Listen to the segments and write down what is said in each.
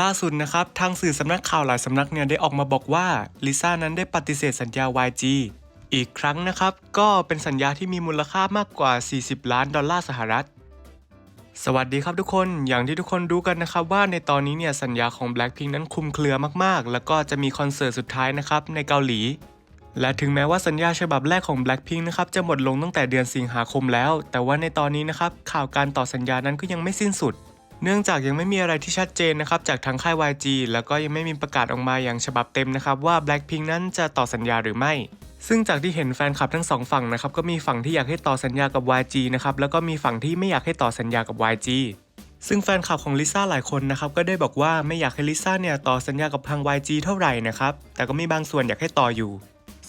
ล่าสุดนะครับ ทางสื่อสำนักข่าวหลายสำนักเนี่ยได้ออกมาบอกว่าลิซ่านั้นได้ปฏิเสธสัญญา YG อีกครั้งนะครับ ก็เป็นสัญญาที่มีมูลค่ามากกว่า 40 ล้านดอลลาร์สหรัฐ สวัสดีครับทุกคนอย่างที่ทุกคนรู้กันนะครับว่าในตอนนี้เนี่ยสัญญาของ Blackpink นั้นคลุมเครือมากๆ แล้วก็จะมีคอนเสิร์ตสุดท้ายนะครับในเกาหลี และถึงแม้ว่าสัญญาฉบับแรกของ Blackpink นะครับจะหมดลงตั้งแต่เดือนสิงหาคมแล้ว แต่ว่าในตอนนี้นะครับข่าวการต่อสัญญานั้นก็ยังไม่สิ้นสุด เนื่องจากยังไม่มีอะไรที่ชัดเจนนะครับจากทางค่าย YG แล้วก็ยังไม่มีประกาศออกมาอย่างฉบับเต็มนะครับว่า Blackpink นั้นจะต่อสัญญาหรือไม่ซึ่งจากที่เห็นแฟนคลับทั้งสองฝั่งนะครับก็มีฝั่งที่อยากให้ต่อสัญญากับ YG นะครับแล้วก็มีฝั่งที่ไม่อยากให้ต่อสัญญากับ YG ซึ่งแฟนคลับของลิซ่าหลายคนนะครับก็ได้บอกว่าไม่อยากให้ลิซ่าเนี่ยต่อสัญญากับทาง YG เท่าไหร่นะครับแต่ก็มีบางส่วนอยากให้ต่ออยู่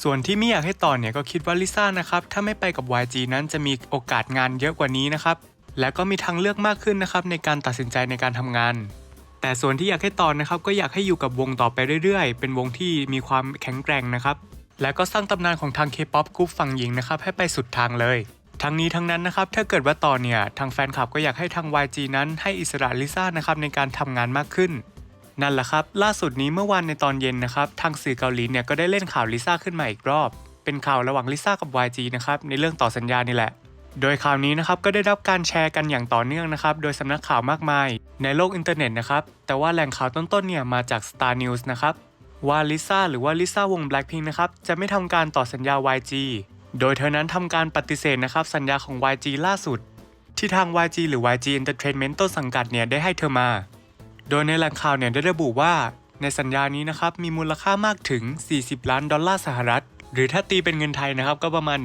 ส่วนที่ไม่อยากให้ต่อเนี่ยก็คิดว่าลิซ่านะครับถ้าไม่ไปกับ YG นั้นจะมีโอกาสงานเยอะกว่านี้นะครับ และก็มีทางเลือกมากขึ้นนะครับในการตัดสินใจในการทำงาน แต่ส่วนที่อยากให้ต่อนะครับก็อยากให้อยู่กับวงต่อไปเรื่อยๆ เป็นวงที่มีความแข็งแกร่งนะครับ และก็สร้างตำนานของทาง K-POP กรุ๊ปฝั่งหญิงนะครับให้ไปสุดทางเลย ทั้งนี้ทั้งนั้นนะครับถ้าเกิดว่าต่อเนี่ยทางแฟนคลับก็อยากให้ทาง YG นั้นให้อิสระลิซ่านะครับในการทำงานมากขึ้นนั่นแหละครับ ล่าสุดนี้เมื่อวานในตอนเย็นนะครับ ทางสื่อเกาหลีเนี่ยก็ได้เล่นข่าวลิซ่าขึ้นมาอีกรอบ เป็นข่าวระหว่างลิซ่ากับ YG นะครับ ในเรื่องต่อสัญญานี่แหละ โดยข่าวนี้นะครับก็ได้รับการแชร์กันอย่างต่อเนื่องนะครับโดยสำนักข่าวมากมายในโลกอินเทอร์เน็ตนะครับแต่ว่าแหล่งข่าวต้นๆเนี่ยมาจาก Star News นะครับว่าลิซ่าหรือว่าลิซ่าวง Blackpink นะครับจะไม่ทำการต่อสัญญา YG โดยเธอนั้นทำการปฏิเสธนะครับสัญญาของ YG ล่าสุด ที่ทาง YG หรือ YG Entertainment ต้นสังกัดเนี่ยได้ให้เธอมา โดยในแหล่งข่าวเนี่ยได้ระบุว่า ในสัญญานี้นะครับมีมูลค่ามากถึง 40 ล้านดอลลาร์สหรัฐ หรือถ้าตีเป็นเงินไทยนะครับก็ประมาณ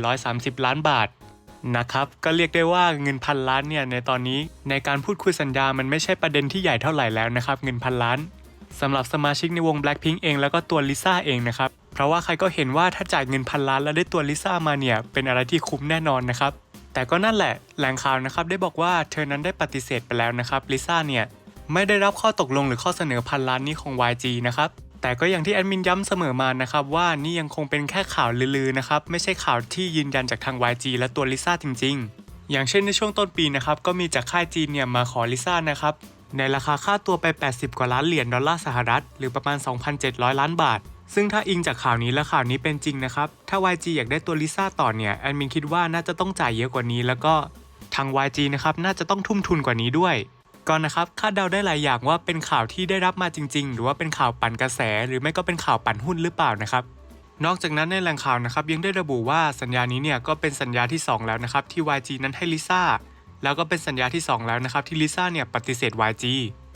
1,430 ล้านบาท นะครับก็เรียกได้ว่าเงินพันล้านเนี่ยในตอนนี้ในการพูดคุยสัญญามันไม่ใช่ประเด็นที่ใหญ่เท่าไหร่แล้วนะครับเงินพันล้านสำหรับสมาชิกในวง Blackpink เองแล้วก็ตัวลิซ่าเองนะครับเพราะว่าใครก็เห็นว่าถ้าจ่ายเงินพันล้านแล้วได้ตัวลิซ่ามาเนี่ยเป็นอะไรที่คุ้มแน่นอนนะครับแต่ก็นั่นแหละแหล่งข่าวนะครับได้บอกว่าเธอนั้นได้ปฏิเสธไปแล้วนะครับลิซ่าเนี่ยไม่ได้รับข้อตกลงหรือข้อเสนอพันล้านนี้ของ YG นะครับ แต่ก็อย่างที่แอดมินย้ำเสมอมานะครับว่านี่ยังคงเป็นแค่ข่าวลือๆนะครับไม่ใช่ข่าวที่ยืนยันจากทาง YG และตัวลิซ่าจริง ๆ อย่างเช่นในช่วงต้นปีนะครับก็มีจากค่ายจีนเนี่ยมาขอลิซ่านะครับในราคาค่าตัวไป 80 กว่าล้านเหรียญดอลลาร์สหรัฐ หรือประมาณ 2,700 ล้านบาท ซึ่งถ้าอิงจากข่าวนี้และข่าวนี้เป็นจริงนะครับ ถ้า YG อยากได้ตัวลิซ่าต่อเนี่ยแอดมินคิดว่าน่าจะต้องจ่ายเยอะกว่านี้ แล้วก็ทาง YG นะครับน่าจะต้องทุ่มทุนกว่านี้ด้วย ก่อนนะครับคาดเดาได้หลายอย่างว่าเป็นข่าวที่ได้รับมาจริง ๆ หรือว่าเป็นข่าวปั่นกระแส หรือไม่ก็เป็นข่าวปั่นหุ้นหรือเปล่านะครับนอกจากนั้นในแหล่งข่าวนะครับยังได้ระบุว่าสัญญานี้เนี่ยก็เป็นสัญญาที่ 2 แล้วนะครับที่ YG นั้นให้ลิซ่าแล้วก็เป็นสัญญาที่ 2 แล้วนะครับที่ลิซ่าเนี่ยปฏิเสธ YG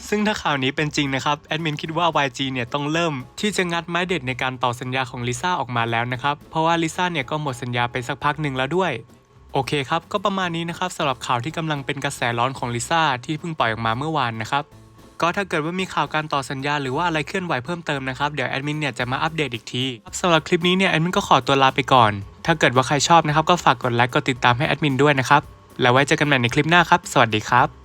ซึ่งถ้าข่าวนี้เป็นจริงนะครับแอดมินคิดว่า YG เนี่ยต้องเริ่มที่จะงัดไม้เด็ดในการต่อสัญญาของลิซ่าออกมาแล้วนะครับเพราะว่าลิซ่าเนี่ยก็หมดสัญญาไปสักพักหนึ่งแล้วด้วย โอเคครับ ก็ประมาณนี้นะครับสำหรับข่าวที่กำลังเป็นกระแสร้อนของลิซ่าที่เพิ่งปล่อยออกมาเมื่อวานนะครับก็ถ้าเกิดว่ามีข่าวการต่อสัญญาหรือว่าอะไรเคลื่อนไหวเพิ่มเติมนะครับ เดี๋ยวแอดมินเนี่ยจะมาอัปเดตอีกทีสำหรับคลิปนี้เนี่ยแอดมินก็ขอตัวลาไปก่อน ถ้าเกิดว่าใครชอบนะครับก็ฝากกดไลค์กดติดตามให้แอดมินด้วยนะครับ แล้วไว้เจอกันใหม่ในคลิปหน้าครับ สวัสดีครับ